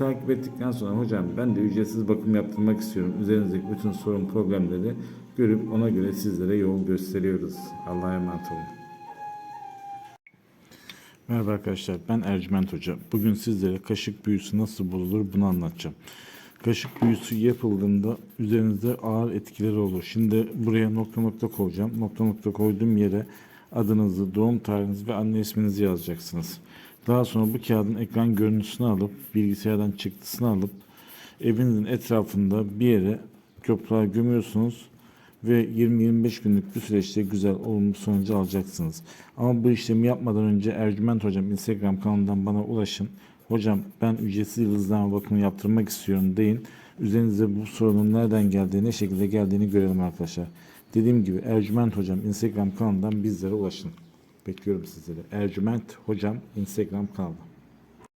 Takip ettikten sonra hocam ben de ücretsiz bakım yaptırmak istiyorum. Üzerinizdeki bütün sorun problemleri görüp ona göre sizlere yol gösteriyoruz. Allah'a emanet olun. Merhaba arkadaşlar ben Ercüment Hoca. Bugün sizlere kaşık büyüsü nasıl bulunur bunu anlatacağım. Kaşık büyüsü yapıldığında üzerinizde ağır etkileri olur. Şimdi buraya nokta nokta koyacağım. Nokta nokta koyduğum yere adınızı, doğum tarihinizi ve anne isminizi yazacaksınız. Daha sonra bu kağıdın ekran görüntüsünü alıp bilgisayardan çıktısını alıp evinizin etrafında bir yere toprağa gömüyorsunuz ve 20-25 günlük bir süreçte güzel olumlu sonucu alacaksınız. Ama bu işlemi yapmadan önce Ercüment Hocam Instagram kanalından bana ulaşın. Hocam ben ücretsiz yıldızlama bakımı yaptırmak istiyorum deyin. Üzerinizde bu sorunun nereden geldiği, ne şekilde geldiğini görelim arkadaşlar. Dediğim gibi Ercüment Hocam Instagram kanalından bizlere ulaşın. Bekliyorum sizleri. Ercüment Hocam Instagram kanalı.